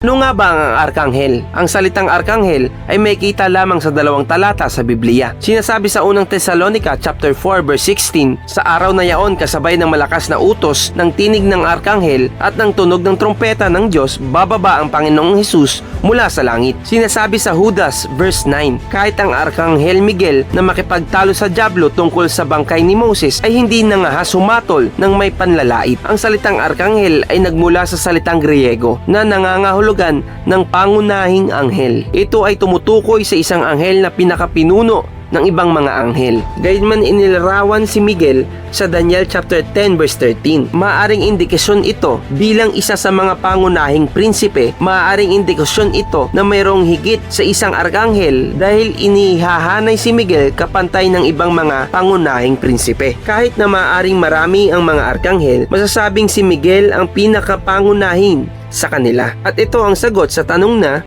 Ano nga ba ang arkanghel? Ang salitang arkanghel ay may kita lamang sa dalawang talata sa Biblia. Sinasabi sa unang Thessalonica chapter 4 verse 16, sa araw na yaon kasabay ng malakas na utos ng tinig ng arkanghel at ng tunog ng trompeta ng Diyos, bababa ang Panginoong Hesus mula sa langit. Sinasabi sa Judas verse 9, kahit ang arkanghel Miguel na makipagtalo sa Diablo tungkol sa bangkay ni Moses ay hindi na nga sumatol ng may panlalait. Ang salitang arkanghel ay nagmula sa salitang Griego na nangangahulugan ng pangunahing anghel. Ito ay tumutukoy sa isang anghel na pinakapinuno ng ibang mga anghel. Gayunman inilarawan si Miguel sa Daniel chapter 10 verse 13. Maaring indikasyon ito bilang isa sa mga pangunahing prinsipe. Maaring indikasyon ito na mayroong higit sa isang arkanghel dahil inihahanay si Miguel kapantay ng ibang mga pangunahing prinsipe. Kahit na maaring marami ang mga arkanghel, masasabing si Miguel ang pinakapangunahin sa kanila. At ito ang sagot sa tanong na